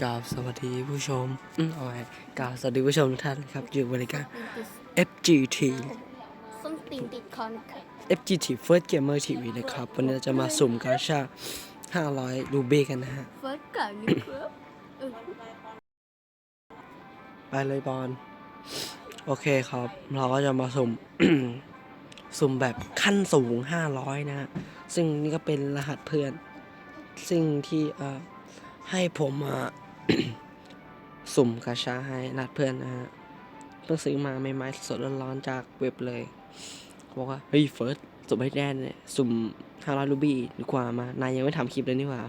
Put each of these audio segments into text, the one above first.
กราบสวัสดีผู้ชมอืมเอาไว้กราบสวัสดีผู้ชมทุกท่านครับ อยู่บริการ FGT ส้มตีนติดคอนะคะ FGT First Gamer TV นะครับ วันนี้เราจะมาสุ่มกาชา 500 รูบี้กันนะฮะ เฟิร์สก่อนนะครับเออไปเลยบอลโอเคครับ เราก็จะมาสุ่ม สุ่มแบบขั้นสูง 500 นะฮะ ซึ่งนี่ก็เป็นรหัสเพื่อน ซึ่งที่เอ่อ ให้ผมมาสุ่มกาชาให้รหัสเพื่อนนะฮะ เพิ่งซื้อมาใหม่ๆสดร้อนๆจากเว็บเลยบอกว่า เฮ้ยเฟิร์สสุ่มให้แน่เนี่ย สุ่ม500รูบี้ดีกว่ามานายยังไม่ทำคลิปเลยนี่หว่า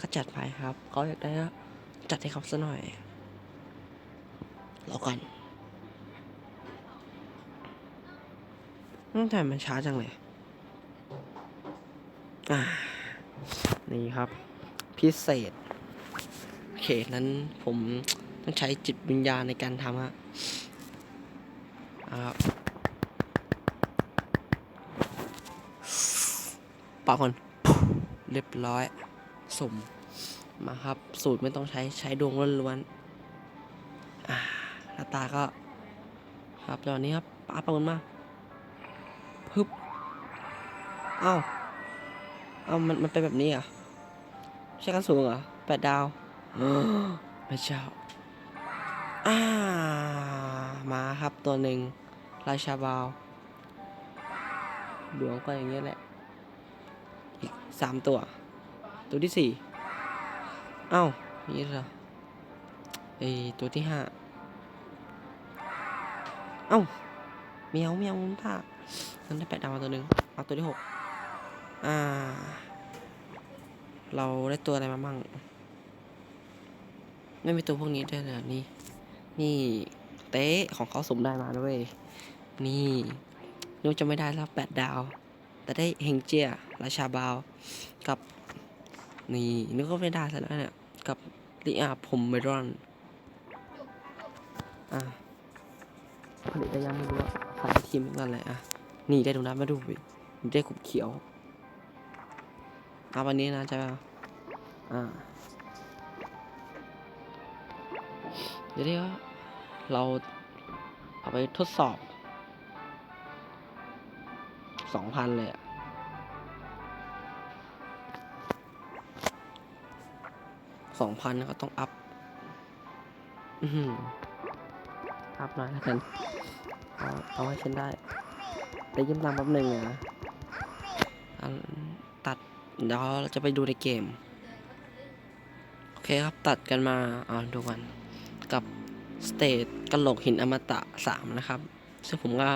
ก็จัดไปครับเขาอยากได้ก็จัดให้เขาซะหน่อยรอก่อนตั้งแต่มันช้าจังเลย อ่า นี่ครับ พิเศษ เคนั้นผมต้องใช้จิตวิญญาณในการทำฮะปาก่อนเรียบร้อยสมมาครับ สูตรไม่ต้องใช้ใช้ดวงล้วนๆอ่าหน้าตาก็ ครับตอนนี้ครับปาปามันมาฮึบเอ้าเอ้ามันมันเป็นแบบนี้เหรอะใช่กันสูงเหรอแปดดาว พระเจ้าอ่ามาครับตัวหนึ่งราชาบาวดวงก็อย่างเงี้ยแหละ อีกสามตัว ตัวที่สี่เอ้านี่เหรอไอตัวที่ห้าเอ้าเมียวเมียวมุนท่ามันได้แปดดาวมาตัวหนึ่งเอาตัวที่หกอ่า เราได้ตัวอะไรมามั่ง ไม่มีตัวพวกนี้ด้วยเหรอนี่ นี่เต๊ะของเขาสมได้มาด้วย นี่นึกว่าจะไม่ได้แล้วแปดดาว แต่ได้เฮงเจียราชาบาว กับนี่นึกว่าไม่ได้ซะแล้วเนี่ย กับลิอาพรมเมรอน อะผลิตได้ยังไม่รู้อะใส่ทีมกันเลยอะ นี่ได้ตรงนั้นมาดูดินี่ได้ขุบเขียวเอาวันนี้นะใช่ไหมอ่า เดี๋ยวนี้เราเอาไปทดสอบสองพันเลยอะสองพันก็ต้องอัพอือฮึอัพหน่อยแล้วกันเอาเอาให้ฉันได้แต่ยิ้มตามแป๊บหนึ่งนะตัดเดี๋ยวเราจะไปดูในเกม โอเคครับตัดกันมาอ่าดูกัน กับสเตทกระโหลกหินอมตะสามนะครับ ซึ่งผมก็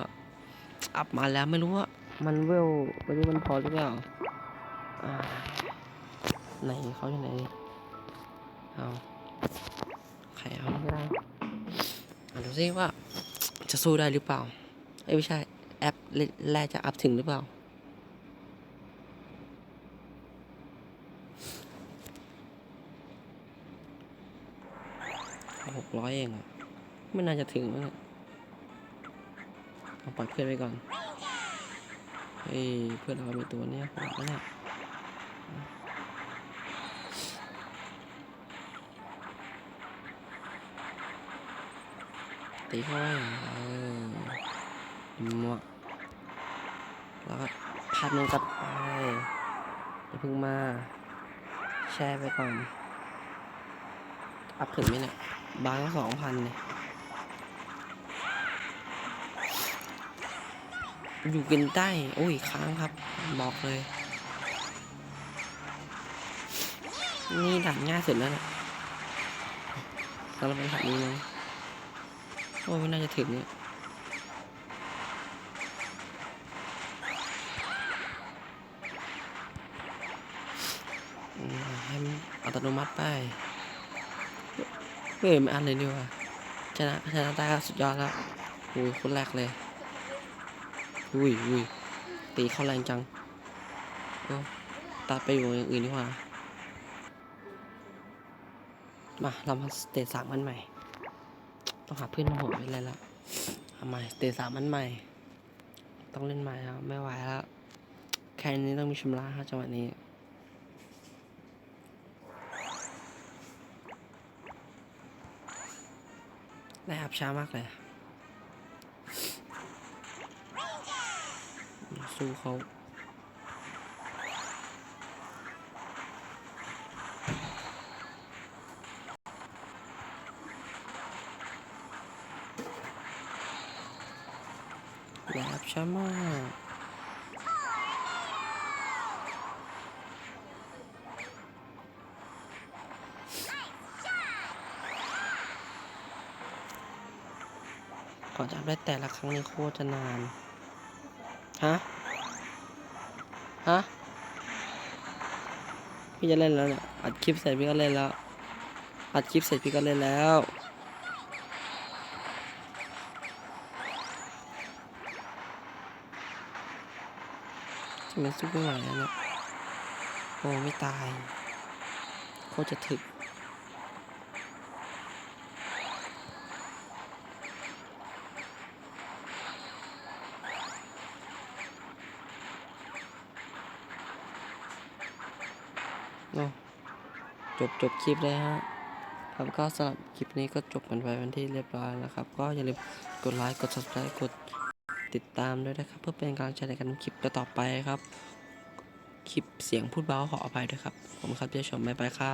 อัพมาแล้วไม่รู้ว่า มันเวลไม่รู้มันพอหรือเปล่าไหนเขาอยู่ไหนเอาใครเอาไม่ได้อ่านดูซิว่าจะสู้ได้หรือเปล่า เอ้ยไม่ใช่ แอปแรกจะอัพถึงหรือเปล่า หกร้อยเองอะไม่น่าจะถึงแล้วเนี่ยเอาปล่อยเพื่อนไว้ก่อน เฮ้ย เพื่อนเรามีตัวเนี้ยโหดแล้วเนี่ยตีเข้าไว้เออมัวแล้วก็พัดมันกลับไปอย่าเพิ่งมา แช่ไปก่อน อัพถึงไหมเนี่ย บางก็สองพันเนี่ยอยู่กินใต้ โอ้ย ค้างครับ บอกเลย นี่ด่านง่ายสุดแล้วนี่ยเราไปด่านนี้มั้งโอ้ไม่น่าจะถึงเนี่ยให้อัตโนมัติไป เฮ้ยไม่อันเลยดีกว่าชนะชนะได้สุดยอดแล้วอุ้ยคนแรกเลยอุ้ยอุ้ยตีเข้าแรงจังตัดไปอยู่อย่างอื่นดีกว่า มาเรามาสเตจสามมันใหม่ ต้องหาเพื่อนมาโหดไปเลยละทำไมสเตจสามมันใหม่ ต้องเล่นใหม่แล้วไม่ไหวแล้วแค่นี้ต้องมีชำระครับจังหวะนี้ ได้อัพช้ามากเลยสู้เขาได้อัพช้ามาก ก่อนจะอัพได้แต่ละครั้งนี่โคตรจะนาน ฮะ ฮะ พี่จะเล่นแล้วเนี่ย อัดคลิปเสร็จพี่ก็เล่นแล้ว อัดคลิปเสร็จพี่ก็เล่นแล้วจะมันสู้ไม่ไหวแล้วเนี่ย โอ้ไม่ตาย โคตรจะถึก จบจบคลิปเลยฮะครับก็สำหรับคลิปนี้ก็จบกันไปเป็นที่เรียบร้อยแล้วครับ ก็อย่าลืมกดไลค์กด subscribe กดติดตามด้วยนะครับ เพื่อเป็นกำลังใจในการทำคลิปต่อไปครับ คลิปเสียงพูดเบาขออภัยด้วยครับ ผมครับที่ชมบ๊ายบายครับ